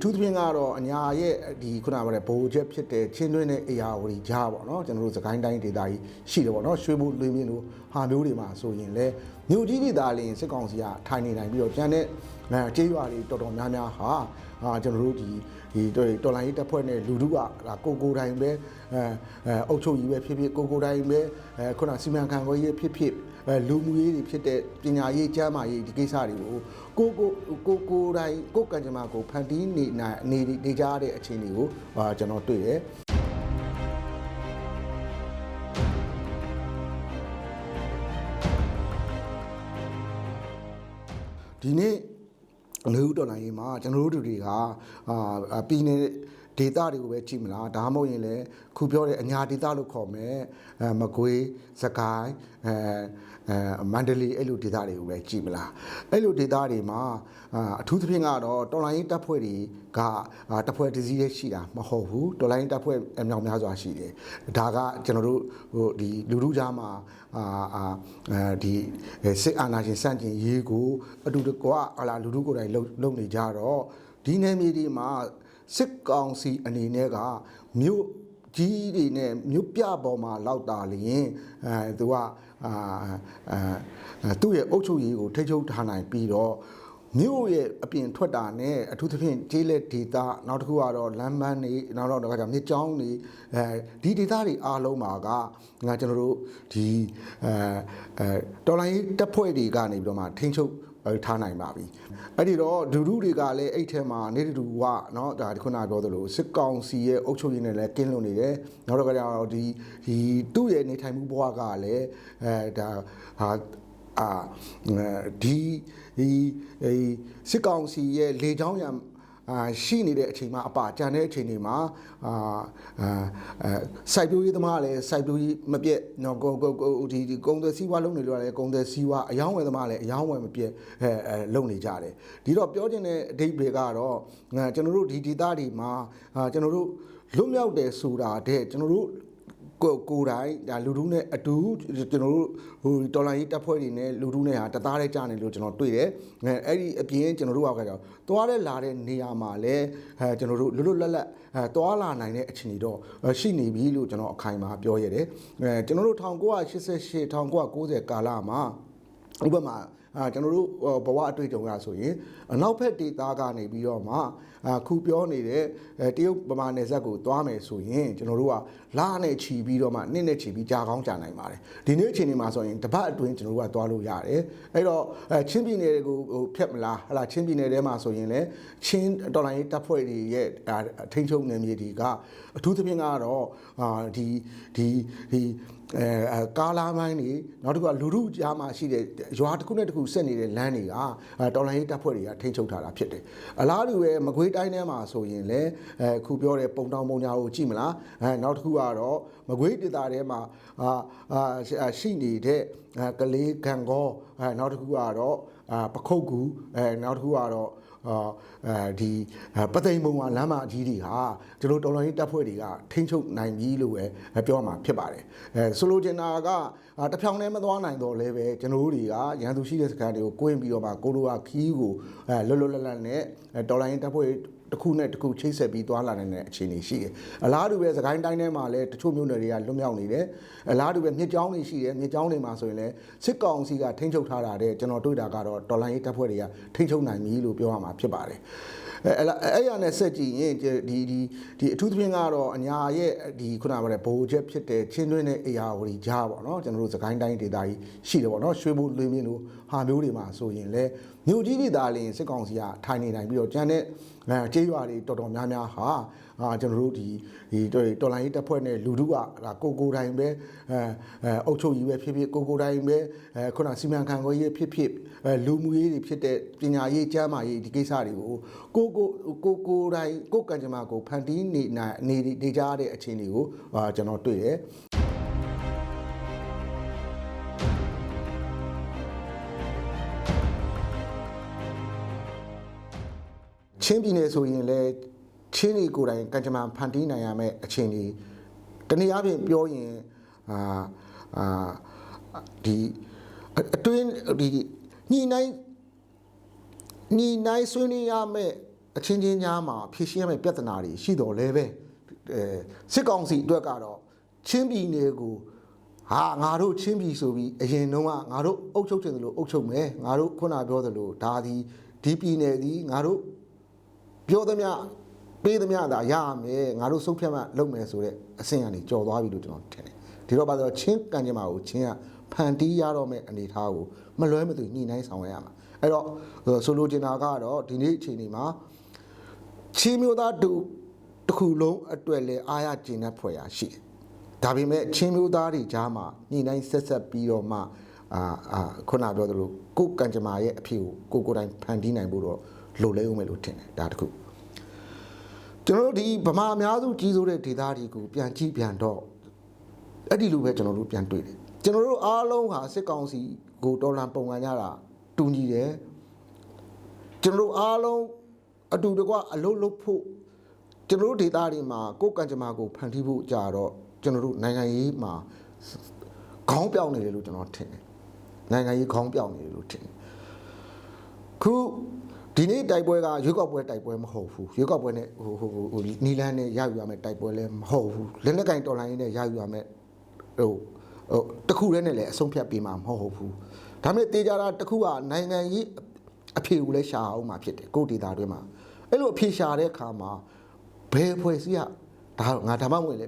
အထူးသဖြင့်ကတော့အညာရဲ့ဒီခုနကပြောတဲ့ဘိုးချက်ဖြစ်တဲ့ချင်းတွင်းတဲ့အေယာဝတီကြားပေါ့နော်ကျွန်တော်တို့စကိုင်းတိုင်းဒေသကြီးရှိတယ်ပေါ့နော်ရွှေဘိုလွေမင်းတို့ဟာမျိုးတွေမှာဆိုရင်လေမြို့ကြီးဒေသလင်းစစ်ကောင်စီကထိုင်နေနိုင်ပြီးတော့ကျန်တဲ့အဲကျေးရွာတွေတော်တော်များများဟာ အာကျွန်တော်တို့ဒီဒီတော်လိုင်းရေးတပ်ဖွဲ့နဲ့လူထုကဒါကိုကိုတိုင်းပဲအဲအဲအုပ်ချုပ်ရေးပဲဖြစ်ဖြစ်ကိုကိုတိုင်းပဲအဲခုနစီမံခန့်ခွဲရေးဖြစ်ဖြစ်အဲလူမှုရေးတွေဖြစ်တဲ့ပညာရေးကျန်းမာရေးဒီကိစ္စတွေကိုကိုကိုကိုကိုတိုင်းကိုကံကြမ္မာကိုဖန်တီးနေနိုင်နေနေကြတဲ့အခြေအနေကိုအာကျွန်တော်တွေ့တယ်ဒီနေ့ အမျိုးတော်လိုင်းရေးမှာကျွန်တော်တို့တွေကအာပြည်နယ် ဒေတာတွေကိုပဲကြည့်မလားဒါမှမဟုတ်ရင်လည်းခုပြောတဲ့အညာဒေတာလို့ခေါ်မယ်အဲမကွေးစကိုင်းအဲအဲမန္တလေးအဲ့လိုဒေတာတွေကိုပဲကြည့်မလားအဲ့လိုဒေတာတွေမှာအာအထူးသဖြင့်ကတော့တော်လိုင်းရေးတပ်ဖွဲ့တွေကအာတပ်ဖွဲ့တစ်စီးလေးရှိတာမဟုတ်ဘူးတော်လိုင်းရေးတပ်ဖွဲ့အမြောက်များစွာရှိတယ်ဒါကကျွန်တော်တို့ဟိုဒီလူလူကြားမှာအာအာအဲဒီစစ်အာဏာရှင်စန့်ကျင်ရေးကိုအတူတကွဟလာလူလူကိုယ်တိုင်လုံလုံနေကြတော့ဒီနယ်မြေဒီမှာ စစ်ကောင်စီအနေနဲ့ကမြို့ကြီးတွေနဲ့မြို့ပြပေါ်မှာလောက်တာလျင်အဲသူကအာအဲသူ့ရဲ့အုပ်ချုပ်ရေးကိုထိချုပ်ထားနိုင်ပြီးတော့မြို့ရဲ့အပြင်ထွက်တာနဲ့အထူးသဖြင့်ကျေးလက်ဒေတာနောက်တစ်ခုကတော့လမ်းမန်းနေနောက်တော့ကကြမြစ်ကြောင်းနေအဲဒီဒေတာတွေအားလုံးမှာကငါကျွန်တော်တို့ဒီအဲအဲတော်လိုင်းတပ်ဖွဲ့တွေကနေပြီးတော့မှထိန်းချုပ် ထားနိုင်ပါပြီအဲ့ဒီတော့ဒူဒူတွေကလည်းအဲ့ထဲမှာနေတူကเนาะဒါခုနပြောသလိုစစ်ကောင်စီရဲ့အုပ်ချုပ်ရေးနဲ့လည်းကင်းလွန်နေတယ်နောက်တော့ကကြတော့ဒီဒီသူ့ရဲ့နေထိုင်မှုဘဝကလည်းအဲဒါဟာအာဒီဒီစစ်ကောင်စီရဲ့လေချောင်းရံ အာရှိနေတဲ့အချိန်မှာအပါကြံတဲ့အချိန်တွေမှာအာအာစိုက်ပျိုးရေးသမားလည်းစိုက်ပျိုးရေးမပြတ်နော်ကိုကိုကိုဒီဒီကုံသက်စီးပွားလုပ်နေလို့လည်းကုံသက်စီးပွားအယောင်းဝယ်သမားလည်းအယောင်းဝယ်မပြတ်အဲအဲလုပ်နေကြတယ်ဒီတော့ပြောချင်တဲ့အဓိပ္ပာယ်ကတော့ကျွန်တော်တို့ဒီဒေသတွေမှာအာကျွန်တော်တို့လွတ်မြောက်တယ်ဆိုတာတဲ့ကျွန်တော်တို့ ကိုကိုတိုင်းဒါလူထုနဲ့အတူကျွန်တော်တို့ဟိုတော်လိုင်းရေးတပ်ဖွဲ့တွေနဲ့လူထုနဲ့ဟာတသားတည်းကြာနေလို့ကျွန်တော်တွေ့တယ်အဲအဲ့ဒီအပြင်ကျွန်တော်တို့ကကြောင့်သွားတဲ့လာတဲ့နေရာမှာလည်းအဲကျွန်တော်တို့လွတ်လွတ်လပ်လပ်အဲသွားလာနိုင်တဲ့အခြေအနေတော့ရှိနေပြီလို့ကျွန်တော်အခိုင်အမာပြောရတယ်အဲကျွန်တော်တို့1988 1990ကာလမှာဥပမာ အာကျွန်တော်တို့ဘဝအတွေ့အကြုံရဆိုရင်အနောက်ဘက်ဒေသကနေပြီးတော့မှအခုပြောနေတဲ့တရုတ်ဗမာနယ်စပ်ကိုသွားမယ်ဆိုရင်ကျွန်တော်တို့ကလာနဲ့ခြီးပြီးတော့မှနှစ်နဲ့ခြီးပြီးကြာကောင်းကြာနိုင်ပါတယ်ဒီနေ့အချိန်ဒီမှာဆိုရင်တပတ်အတွင်းကျွန်တော်တို့ကသွားလို့ရတယ်အဲ့တော့ချင်းပြည်နယ်ကိုဟိုဖြတ်မလားဟလာချင်းပြည်နယ်ထဲမှာဆိုရင်လည်းချင်းတော်လိုင်းတပ်ဖွဲ့တွေရဲ့ထိန်းချုပ်နယ်မြေတွေကအထူးသဖြင့်ကတော့အာဒီဒီဒီ အဲကားလာမိုင်းတွေနောက်တစ်ခုကလူထုကြားမှာရှိတဲ့ရွာတစ်ခုနဲ့တစ်ခုဆက်နေတဲ့လမ်းတွေကတော်လိုင်းရေးတပ်ဖွဲ့တွေကထိန်းချုပ်ထားတာဖြစ်တယ်အလားတူပဲမကွေးတိုင်းထဲမှာဆိုရင်လည်းအဲခုပြောတဲ့ပုံတောင်ပုံညာကိုကြည့်မလားအဲနောက်တစ်ခုကတော့မကွေးဒေသထဲမှာအာအာရှိနေတဲ့ကလေးကံကောအဲနောက်တစ်ခုကတော့အာပခုတ်ကူအဲနောက်တစ်ခုကတော့ အာအဲဒီပသိမ်ဘုံကလမ်းမအကြီးတွေဟာကျွန်တော်တော်တော်ကြီးတပ်ဖွဲ့တွေကထိန်းချုပ်နိုင်ပြီလို့ပဲပြောမှာဖြစ်ပါတယ်အဲဆိုလိုချင်တာက တဖြောင်တည်းမသွားနိုင်တော့လဲပဲကျွန်တော်တို့တွေကရန်သူရှိတဲ့စခန်းတွေကိုကိုင်းပြီးတော့မှကိုလိုကခီးကိုအဲလွတ်လွတ်လပ်လပ်နဲ့တော်လိုင်းတပ်ဖွဲ့တစ်ခုနဲ့တစ်ခုချိတ်ဆက်ပြီးသွားလာနိုင်တဲ့အခြေအနေရှိတယ်။အလားတူပဲစကိုင်းတိုင်းထဲမှာလည်းတချို့မြို့နယ်တွေကလွတ်မြောက်နေတယ်။အလားတူပဲမြစ်ကြောင်းတွေရှိတယ်။မြစ်ကြောင်းတွေမှာဆိုရင်လည်းစစ်ကောင်စီကထိန်းချုပ်ထားတာတဲ့ကျွန်တော်တွေ့တာကတော့တော်လိုင်းရေးတပ်ဖွဲ့တွေကထိန်းချုပ်နိုင်ပြီလို့ပြောရမှာဖြစ်ပါတယ်။ အဲအဲ့ရနဲ့ဆက်ကြည့်ရင်ဒီဒီဒီအထူးသဖြင့်ကတော့အညာရဲ့ဒီခုနကပြောတဲ့ဘိုးချက်ဖြစ်တဲ့ချင်းတွင်းတဲ့အေယာဝတီကြားပေါ့နော်ကျွန်တော်တို့စကိုင်းတိုင်းဒေသကြီးရှိတယ်ပေါ့နော်ရွှေဘိုလွေမင်းတို့ ဟာမျိုးတွေမှာဆိုရင်လည်းမြို့ကြီးဒေသလင်းစစ်ကောင်စီကထိုင်နေနိုင်ပြီးတော့ကျန်တဲ့အဲကျေးရွာတွေတော်တော်များများဟာအာကျွန်တော်တို့ဒီဒီတော်လိုင်းရေးတပ်ဖွဲ့နဲ့လူထုကဒါကိုကိုတိုင်းပဲအဲအဲအုပ်ချုပ်ရေးပဲဖြစ်ဖြစ်ကိုကိုတိုင်းပဲအဲခုနစီမံခန့်ခွဲရေးဖြစ်ဖြစ်အဲလူမှုရေးတွေဖြစ်တဲ့ပညာရေးကျန်းမာရေးဒီကိစ္စတွေကိုကိုကိုကိုကိုတိုင်းကိုကံကြမ္မာကိုဖန်တီးနေနိုင်နေနေကြတဲ့အခြေအနေကိုအာကျွန်တော်တွေ့တယ် ချင်းပြည်နယ်ဆိုရင်လည်းချင်းဒီကိုယ်တိုင်ကံကြမ္မာဖန်တီးနိုင်ရမယ့်အခြေအနေတနည်းအားဖြင့်ပြောရင်အာအာဒီအတွင်းဒီညှိနှိုင်းညှိနှိုင်းဆွေးနွေးရမယ့်အချင်းချင်းကြားမှာဖြေရှင်းရမယ့်ပြဿနာတွေရှိတော်လဲပဲအဲစစ်ကောင်စီအတွက်ကတော့ချင်းပြည်နယ်ကိုဟာငါတို့ချင်းပြည်ဆိုပြီးအရင်တုန်းကငါတို့အုပ်ချုပ်ချင်တယ်လို့အုပ်ချုပ်မယ်ငါတို့ခုနပြောသလိုဒါဒီဒီပြည်နယ်ဒီငါတို့ ပြောသမျှပေးသမျှသာရရမယ်ငါတို့စုပ်ဖြတ်မှလုပ်မယ်ဆိုတဲ့အဆင့်ကနေကြော်သွားပြီလို့ကျွန်တော်ထင်တယ်ဒီတော့ပါတော့ချင်းကံကြမ္မာကိုချင်းကဖန်တီးရတော့မယ့်အနေအထားကိုမလွဲမသွေညှိနှိုင်းဆောင်ရွက်ရမှာအဲ့တော့ဆိုလိုချင်တာကတော့ဒီနေ့အချိန်ဒီမှာချီမျိုးသားတူတစ်ခုလုံးအတွက်လည်းအားရကျင်တဲ့ဖွယ်ရာရှိတယ်။ဒါပေမဲ့ချင်းမျိုးသားတွေကြားမှာညှိနှိုင်းဆက်ဆက်ပြီးတော့မှအာအာခုနပြောသလိုကိုယ်ကံကြမ္မာရဲ့အဖြစ်ကိုကိုယ်ကိုယ်တိုင်ဖန်တီးနိုင်ဖို့တော့ လိုလဲဦးမယ်လို့ထင်တယ်ဒါတခုကျွန်တော်တို့ဒီဗမာအများစုကြီးစိုးတဲ့ဒေသတွေကိုပြန်ကြည့်ပြန်တော့အဲ့ဒီလိုပဲကျွန်တော်တို့ပြန်တွေ့တယ်ကျွန်တော်တို့အားလုံးဟာစစ်ကောင်စီကိုတော်လန်ပုံကန်ကြတာတူညီတယ်ကျွန်တော်တို့အားလုံးအတူတကွအလုံးလုံးဖို့ကျွန်တော်တို့ဒေသတွေမှာကိုယ်ကံကြမ္မာကိုဖန်တီးဖို့ကြာတော့ကျွန်တော်တို့နိုင်ငံရေးမှာခေါင်းပြောင်းနေတယ်လို့ကျွန်တော်ထင်တယ်နိုင်ငံရေးခေါင်းပြောင်းနေတယ်လို့ထင်တယ်ခု ဒီနေ့တိုက်ပွဲကရွေးကောက်ပွဲတိုက်ပွဲမဟုတ်ဘူးရွေးကောက်ပွဲနဲ့ဟိုဟိုဟိုနီလန်းနဲ့ရယူရမယ်တိုက်ပွဲလည်းမဟုတ်ဘူးလက်နက်ကင်တော်လိုင်းနဲ့ရယူရမယ်ဟိုဟိုတခုတည်းနဲ့လည်းအဆုံးဖြတ်ပေးမှာမဟုတ်ဘူးဒါပေမဲ့တေးကြတာတခုကနိုင်ငံရေးအဖြေကိုလည်းရှာအောင်မှာဖြစ်တယ်ကိုယ့်ဒေတာတွင်းမှာအဲ့လိုအဖြေရှာတဲ့အခါမှာဘယ်ဖွဲ့စည်းကဒါငါဓမ္မမဝင်လေ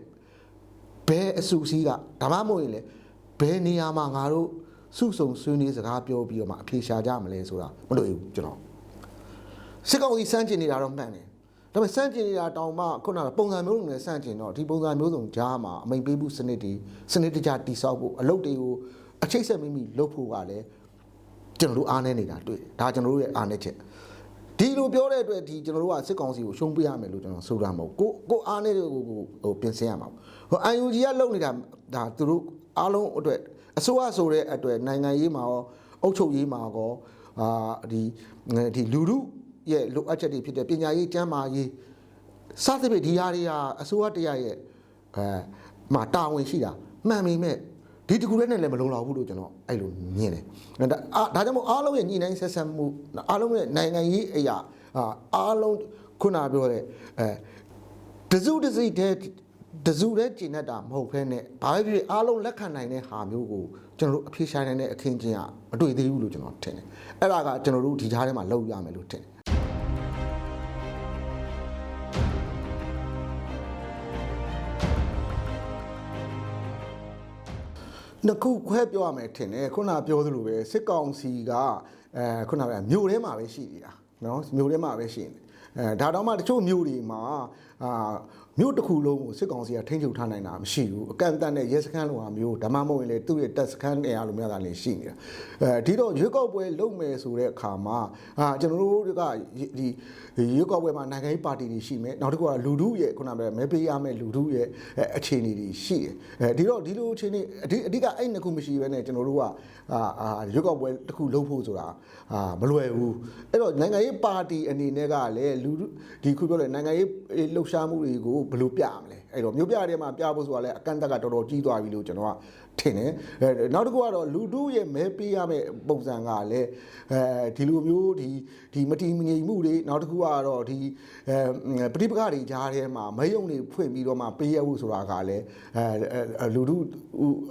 ဘယ်အစုစည်းကဓမ္မမဝင်လေဘယ်နေရာမှာငါတို့စုဆုံဆွေးနွေးစကားပြောပြီးတော့မှအဖြေရှာကြမလဲဆိုတာမလို့ဘူးကျွန်တော် စစ်ကောင်စီစမ်းကျင်နေတာတော့မှန်တယ်ဒါပေမဲ့စမ်းကျင်နေတာတောင်မှခုနကပုံစံမျိုးစုံနဲ့စမ်းကျင်တော့ဒီပုံစံမျိုးစုံကြားမှာအမိန်ပေးမှုစနစ်တွေစနစ်တကျတိဆောက်ဖို့အလုပ်တွေကိုအချိတ်ဆက်မိမိလုပ်ဖို့ကလည်းကျွန်တော်တို့အားနေနေတာတွေ့တယ်ဒါကျွန်တော်တို့ရဲ့အားနေချက်ဒီလိုပြောတဲ့အတွက်ဒီကျွန်တော်တို့ကစစ်ကောင်စီကိုရှုံးပေးရမယ်လို့ကျွန်တော်ဆိုတာမဟုတ်ကိုကိုအားနေတဲ့ကိုကိုဟိုပြင်ဆင်ရမှာဟို UNG ကလုံနေတာဒါသူတို့အားလုံးအတွက်အစိုးရဆိုတဲ့အတွက်နိုင်ငံရေးမှာရောအုပ်ချုပ်ရေးမှာရောအာဒီဒီလူလူ ရဲ့လိုအပ်ချက်တွေဖြစ်တဲ့ပညာရေးကျန်းမာရေးစသဖြင့်ဒီဟာတွေဟာအစိုးရတရားရဲ့အဲမှာတာဝန်ရှိတာမှန်ပေမဲ့ဒီတကူလည်းနဲ့လည်းမလုံလောက်ဘူးလို့ကျွန်တော်အဲ့လိုမြင်တယ်။ဒါအာဒါကြောင့်မို့အားလုံးရဲ့ညီနိုင်ဆက်ဆက်မှုအားလုံးရဲ့နိုင်ငံရေးအရာအာအားလုံးခုနပြောတဲ့အဲတစုတစိတဲ့တစုတဲ့ကျင့်တတ်တာမဟုတ်ဘဲနဲ့ဘာပဲဖြစ်ဖြစ်အားလုံးလက်ခံနိုင်တဲ့ဟာမျိုးကိုကျွန်တော်တို့အဖြေရှာနိုင်တဲ့အခင်းချင်းကမတွေ့သေးဘူးလို့ကျွန်တော်ထင်တယ်။အဲ့ဒါကကျွန်တော်တို့ဒီကြားထဲမှာလုပ်ရမယ်လို့ထင်တယ်။ နှစ်ခုခွဲပြောရမယ်ထင်တယ်ခုနပြောသလိုပဲစစ်ကောင်စီကအဲခုနကမြို့ထဲမှာပဲရှိနေတာနော်မြို့ထဲမှာပဲရှိနေအဲဒါတော့မှတချို့မြို့တွေမှာအာ မြို့တစ်ခုလုံးကိုစစ်ကောင်စီကထိန်းချုပ်ထားနိုင်တာမရှိဘူးအကန့်အသတ်နဲ့ရဲစခန်းလိုဟာမျိုးဓမ္မမဟုတ်ရင်လေသူ့ရဲ့တပ်စခန်းနေရာလိုများတာလည်းရှိနေတာအဲဒီတော့ရွေးကောက်ပွဲလုပ်မယ်ဆိုတဲ့အခါမှာအာကျွန်တော်တို့ကဒီရွေးကောက်ပွဲမှာနိုင်ငံရေးပါတီတွေရှိမယ်နောက်တစ်ခုကလူထုရဲ့ခုနကမဲပေးရမယ့်လူထုရဲ့အခြေအနေတွေရှိတယ်အဲဒီတော့ဒီလိုအခြေအနေအဓိအဓိကအဲ့နှစ်ခုမရှိဘဲနဲ့ကျွန်တော်တို့ကအာအာရွေးကောက်ပွဲတစ်ခုလုပ်ဖို့ဆိုတာအာမလွယ်ဘူးအဲ့တော့နိုင်ငံရေးပါတီအနေနဲ့ကလည်းလူထုဒီခုပြောတဲ့နိုင်ငံရေးလှုပ်ရှားမှုတွေကိုဘယ်လိုပြရမလဲအဲ့တော့မျိုးပြတဲ့မှာပြဖို့ဆိုတာလည်းအကန့်အသတ်ကတော်တော်ကြီးသွားပြီလို့ကျွန်တော်ကထင်တယ်အဲနောက်တစ်ခုကတော့လူထုရဲ့မဲပေးရမယ့်ပုံစံကလည်းအဲဒီလိုမျိုးဒီဒီမတီမငြိမ်မှုတွေနောက်တစ်ခုကတော့ဒီအဲပဋိပက္ခတွေကြားထဲမှာမယုံတွေဖွင့်ပြီးတော့မှပေးရဖို့ဆိုတာကလည်းအဲလူထု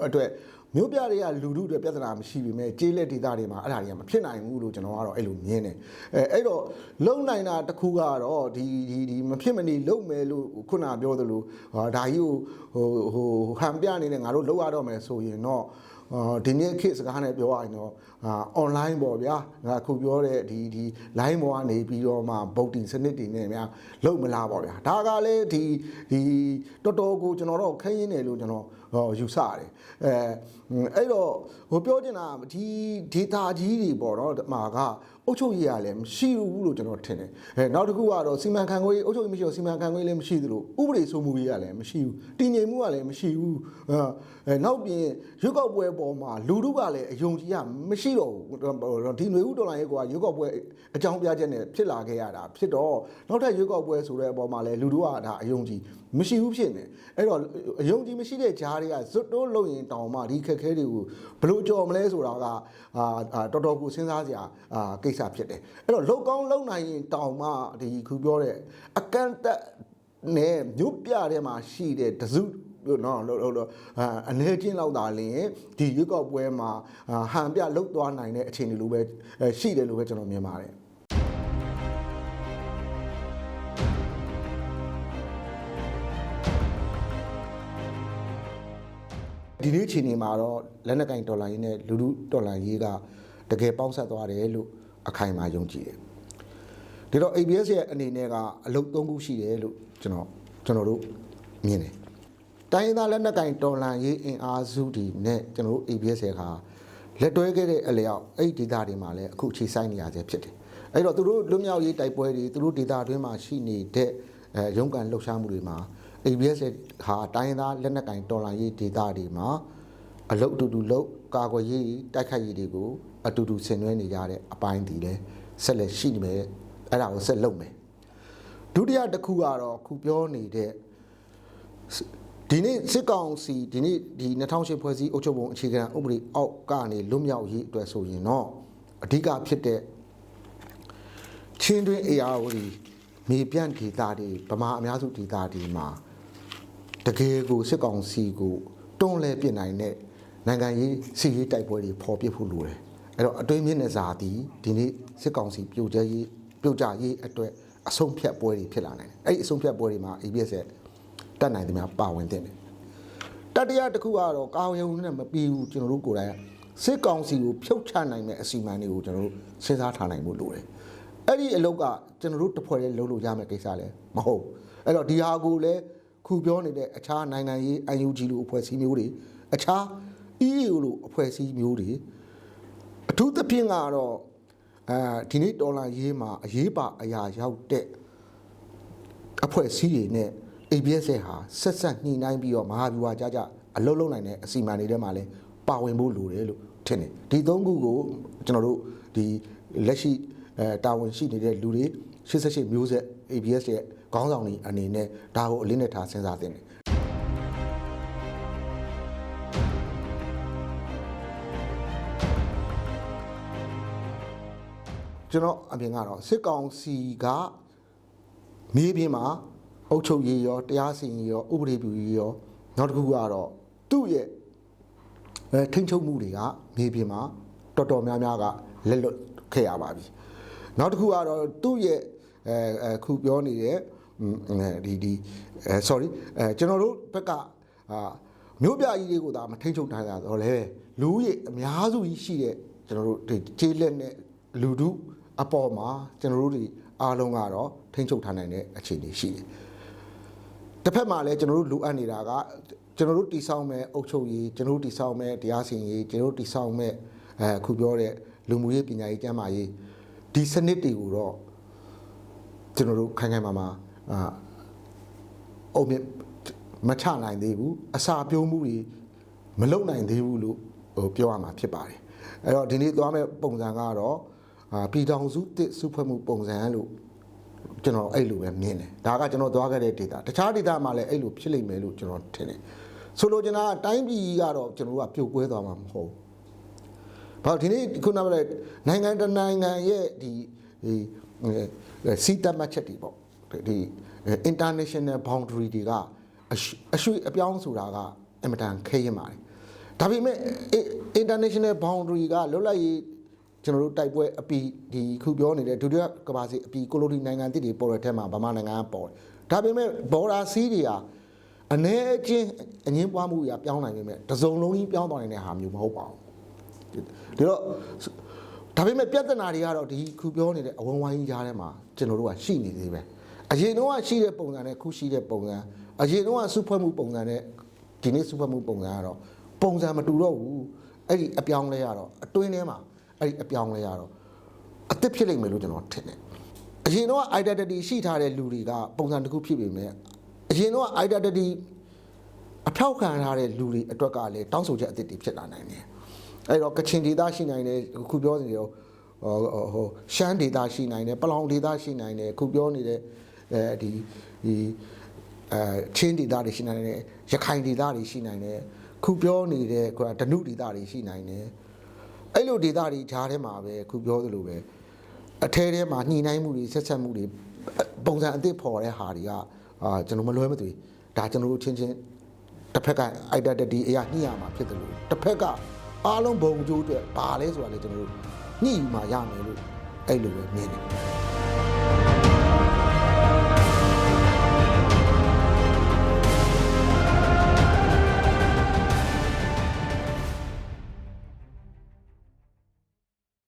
အတွက် မျိုးပြတွေကလူထုတွေပြဿနာမရှိပေမဲ့ကျေးလက်ဒေသတွေမှာအဲ့ဒါတွေကမဖြစ်နိုင်ဘူးလို့ကျွန်တော်ကတော့အဲ့လိုမြင်တယ်အဲအဲ့တော့လုံနိုင်တာတစ်ခုကတော့ဒီဒီဒီမဖြစ်မနေလုံမယ်လို့ခုနပြောသလိုဟာဒါကြီးကိုဟိုဟိုဟန်ပြနေနဲ့ငါတို့လုံရတော့မယ်ဆိုရင်တော့အာ ဒီနေ့ခေတ်စကားနဲ့ပြောရရင်တော့အာ online ပေါ့ဗျာငါခုပြောတဲ့ဒီဒီ line ပေါ်ကနေပြီးတော့မှ voting စနစ်တွေနဲ့များလုံမလားပေါ့ဗျာဒါကလည်းဒီဒီတော်တော်ကိုကျွန်တော်တော့ခင်းရင်းတယ်လို့ကျွန်တော်ဟောယူဆတယ်အဲအဲ့တော့ဟိုပြောချင်တာဒီ data ကြီးတွေပေါ့နော်ဒီမှာက အုပ်ချုပ်ရေးရလည်းမရှိဘူးလို့ကျွန်တော်ထင်တယ်အဲနောက်တစ်ခုကတော့စီမံခန့်ခွဲရေးအုပ်ချုပ်ရေးမရှိတော့စီမံခန့်ခွဲရေးလည်းမရှိသလိုဥပဒေစိုးမိုးရေးရလည်းမရှိဘူးတည်ငြိမ်မှုကလည်းမရှိဘူးအဲနောက်ပြင်ရွက်ကောက်ပွဲပေါ်မှာလူတို့ကလည်းအယုံကြည်ရမရှိတော့ဘူးဒီຫນွေဥတော်လိုင်းရဲ့ကွာရွေးကောက်ပွဲအကြောင်းပြချက်နဲ့ဖြစ်လာခဲ့ရတာဖြစ်တော့နောက်ထပ်ရွေးကောက်ပွဲဆိုတဲ့အပေါ်မှာလည်းလူတို့ကဒါအယုံကြည်မရှိဘူးဖြစ်နေအဲ့တော့အယုံကြည်မရှိတဲ့ဂျားတွေကဇွတ်တိုးလုံရင်တောင်မှဒီခက်ခဲတွေကိုဘယ်လိုကြော်မလဲဆိုတာကအာတော်တော်ကိုစဉ်းစားစရာအာကိစ္စဖြစ်တယ်အဲ့တော့လုံကောင်းလုံနိုင်ရင်တောင်မှဒီခုပြောတဲ့အကန့်အသတ်နဲ့မြို့ပြထဲမှာရှိတဲ့တစုနော်လို့လို့အနေချင်းလောက်သာလျင်ဒီရွက်ကောက်ပွဲမှာဟန်ပြလုတ်သွားနိုင်တဲ့အခြေအနေလိုပဲရှိတယ်လို့ပဲကျွန်တော်မြင်ပါတယ်ဒီနေ့အချိန်ဒီမှာတော့လက်နက်ကင်ဒေါ်လာရေးနဲ့လူလူဒေါ်လာရေးကတကယ်ပေါင်းဆက်သွားတယ်လို့ အခိုင်အမာယုံကြည်တယ်။ဒီတော့ ABS ရဲ့အနေနဲ့ကအလုပ်သုံးခုရှိတယ်လို့ကျွန်တော်ကျွန်တော်တို့မြင်တယ်။တိုင်းရင်းသားလက်နက်ကင်ဒေါ်လာရေးအင်အားစုတွေနဲ့ကျွန်တော်တို့ ABS ရဲ့ခါလက်တွဲခဲ့တဲ့အလျောက်အဲ့ဒီဒေတာတွေမှာလည်းအခုအခြေဆိုင်နေရဆဲဖြစ်တယ်။အဲ့တော့သူတို့လွတ်မြောက်ရေးတိုက်ပွဲတွေသူတို့ဒေတာအတွင်းမှာရှိနေတဲ့အဲရုံးကန်လှုပ်ရှားမှုတွေမှာ ABS ဟာတိုင်းရင်းသားလက်နက်ကင်တော်လှန်ရေးဒေသတွေမှာအလုတ်အတူတူလုတ်ကာကွယ်ရေးတိုက်ခိုက်ရေးတွေကို အတူတူဆင်နွှဲနေကြတဲ့အပိုင်းဒီလဲဆက်လက်ရှိနေမယ်အဲ့ဒါကိုဆက်လုပ်မယ်ဒုတိယတစ်ခုကတော့ခုပြောနေတဲ့ဒီနေ့စစ်ကောင်စီဒီနေ့ဒီ2008ဖွဲ့စည်းအုပ်ချုပ်ပုံအခြေခံဥပဒေအောက်ကနေလွတ်မြောက်ရေးအတွက်ဆိုရင်တော့အဓိကဖြစ်တဲ့ချင်းတွင်း AR မြေပြန့်ဒေသတွေဗမာအများစုဒေသတွေမှာတကယ်ကိုစစ်ကောင်စီကိုတွန်းလဲပြစ်နိုင်တဲ့နိုင်ငံရေးစီရေးတိုက်ပွဲတွေပေါ်ပြဖို့လိုတယ် အဲ့တော့အတွင်းမြင့်တဲ့ဇာတိဒီနေ့စစ်ကောင်စီပြိုကျရေးပြိုကျရေးအတွက်အဆုံးဖြတ်ပွဲတွေဖြစ်လာနိုင်တယ်အဲ့ဒီအဆုံးဖြတ်ပွဲတွေမှာ ABS ရဲ့တတ်နိုင်တယ်များပါဝင်တဲ့တယ်တတိယတစ်ခုကတော့ကာဝယုံနဲ့မပြီးဘူးကျွန်တော်တို့ကိုယ်တိုင်ကစစ်ကောင်စီကိုဖြုတ်ချနိုင်မဲ့အစီအမံတွေကိုကျွန်တော်တို့စဉ်းစားထားနိုင်ဖို့လိုတယ်အဲ့ဒီအလုပ်ကကျွန်တော်တို့တစ်ဖွဲ့လေးလုပ်လို့ရမယ့်ကိစ္စလည်းမဟုတ်ဘူးအဲ့တော့ဒီဟာကိုလည်းခုပြောနေတဲ့အခြားနိုင်ငံရေး UNG လို့အဖွဲ့အစည်းမျိုးတွေအခြား EU လို့အဖွဲ့အစည်းမျိုးတွေ အထူးသဖြင့်ကတော့အဲဒီနေ့ဒေါ်လာရေးမှာအရေးပါအရာရောက်တဲ့အဖွဲ့အစည်းတွေနဲ့ ABS ရဲ့ဟာဆက်ဆက်ညှိနှိုင်းပြီးတော့မဟာဗျူဟာကြကြအလုံးလုံးနိုင်တဲ့အစီအမံတွေထဲမှာလည်းပါဝင်ဖို့လိုတယ်လို့ထင်တယ်ဒီသုံးခုကိုကျွန်တော်တို့ဒီလက်ရှိအဲတာဝန်ရှိနေတဲ့လူတွေ88မျိုးဆက် ABS ရဲ့ခေါင်းဆောင်တွေအနေနဲ့ဒါကိုအလေးနဲ့ထားစဉ်းစားသင့်တယ် ကျွန်တော်အပြင်ကတော့စစ်ကောင်စီကမြေပြင်မှာအုပ်ချုပ်ရေးရောတရားစီရင်ရောဥပဒေပြုရေးရောနောက်တစ်ခုကတော့သူ့ရဲ့အဲထိန်းချုပ်မှုတွေကမြေပြင်မှာတော်တော်များများကလက်လွတ်ခဲ့ရပါပြီနောက်တစ်ခုကတော့သူ့ရဲ့အဲအခုပြောနေတဲ့ဒီဒီအဲ sorry အဲကျွန်တော်တို့ဘက်ကအာမြို့ပြကြီးတွေကိုဒါမထိန်းချုပ်ထားတာတော့လေလူကြီးအများစုကြီးရှိတဲ့ကျွန်တော်တို့ဒီကျေးလက်နဲ့လူထု အပေါ်မှာကျွန်တော်တို့တွေအားလုံးကတော့ထိန်းချုပ်ထားနိုင်တဲ့အခြေအနေရှိတယ်တစ်ဖက်မှာလည်းကျွန်တော်တို့လိုအပ်နေတာကကျွန်တော်တို့တိဆောက်မဲ့အုပ်ချုပ်ရေးကျွန်တော်တို့တိဆောက်မဲ့တရားစီရင်ရေးကျွန်တော်တို့တိဆောက်မဲ့အဲအခုပြောတဲ့လူမှုရေးပညာရေးကျန်းမာရေးဒီစနစ်တွေကိုတော့ကျွန်တော်တို့ခိုင်ခိုင်မာမာအာအုံမြမချနိုင်သေးဘူးအစာပြုံးမှုတွေမလုံနိုင်သေးဘူးလို့ဟိုပြောရမှာဖြစ်ပါတယ်အဲ့တော့ဒီနေ့သွားမဲ့ပုံစံကတော့အာ ပြည်ထောင်စုတစ်စုဖွဲ့မှုပုံစံလို့ကျွန်တော်အဲ့လိုပဲမြင်တယ်ဒါကကျွန်တော်သွားခဲ့တဲ့ data တခြား data မှာလည်းအဲ့လိုဖြစ်လိမ့်မယ်လို့ကျွန်တော်ထင်တယ်ဆိုလိုချင်တာကတိုင်းပြည်ကတော့ကျွန်တော်တို့ကပြုတ်ကွဲသွားမှာမဟုတ်ဘူးဘာဒီနေ့ခုနကလည်းနိုင်ငံတကာနိုင်ငံရဲ့ဒီဒီစီတမတ်ချက်တွေပေါ့ဒီ international boundary တွေကအရွှေအပြောင်းဆိုတာကအင်မတန်ခဲရင်ပါတယ်ဒါပေမဲ့ international boundary ကလွတ်လပ်ရေး ကျွန်တော်တို့တိုက်ပွဲအပီဒီခုပြောနေတဲ့ဒုတိယကမ္ဘာစစ်အပီကိုလိုနီနိုင်ငံတစ်တွေပေါ်တဲ့ထဲမှာဗမာနိုင်ငံကပေါ်တယ်ဒါပေမဲ့ဘော်ဒါစီးတွေဟာအနေအချင်းအငင်းပွားမှုကြီးပြောင်းနိုင်နေမယ်တစုံလုံးကြီးပြောင်းသွားနိုင်တဲ့ဟာမျိုးမဟုတ်ပါဘူးဒီတော့ဒါပေမဲ့ပြဿနာတွေကတော့ဒီခုပြောနေတဲ့အဝန်းဝိုင်းကြားထဲမှာကျွန်တော်တို့ကရှိနေသေးပဲအရင်တော့ရှိတဲ့ပုံစံနဲ့ခုရှိတဲ့ပုံစံအရင်တော့စုဖွဲ့မှုပုံစံနဲ့ဒီနေ့စုဖွဲ့မှုပုံစံကတော့ပုံစံမတူတော့ဘူးအဲ့ဒီအပြောင်းလဲရတော့အတွင်းထဲမှာ အဲ့ဒီအပြောင်းလဲရတော့အသစ်ဖြစ်လိမ့်မယ်လို့ကျွန်တော်ထင်တယ်အရင်တော့ identity ရှိထားတဲ့လူတွေကပုံစံတစ်ခုဖြစ်ပေမဲ့အရင်တော့ identity အဖြောက်ခံထားတဲ့လူတွေအတွက်ကလည်းတောင်းဆိုချက်အသစ်တွေဖြစ်လာနိုင်တယ်အဲ့တော့ကချင်ဒေသရှိနိုင်တယ်အခုပြောနေတယ်ဟိုဟိုရှမ်းဒေသရှိနိုင်တယ်ပလောင်ဒေသရှိနိုင်တယ်အခုပြောနေတဲ့အဲဒီဒီအဲချင်းဒေသတွေရှိနိုင်တယ်ရခိုင်ဒေသတွေရှိနိုင်တယ်ခုပြောနေတဲ့ကွာဒနုဒေသတွေရှိနိုင်တယ် အဲ့လိုဒေသတွေဂျားထဲမှာပဲခုပြောသလိုပဲအထဲထဲမှာညှိနှိုင်းမှုတွေဆက်ဆက်မှုတွေပုံစံအသစ်ပေါ်တဲ့ဟာတွေကအာကျွန်တော်မလွဲမသွေဒါကျွန်တော်တို့ချင်းချင်းတစ်ဖက်က identity အရာညှိရမှာဖြစ်တယ်လို့တစ်ဖက်ကအားလုံးဘုံကျိုးအတွက်ဘာလဲဆိုတာလေကျွန်တော်တို့ညှိယူမှရမယ်လို့အဲ့လိုပဲမြင်တယ်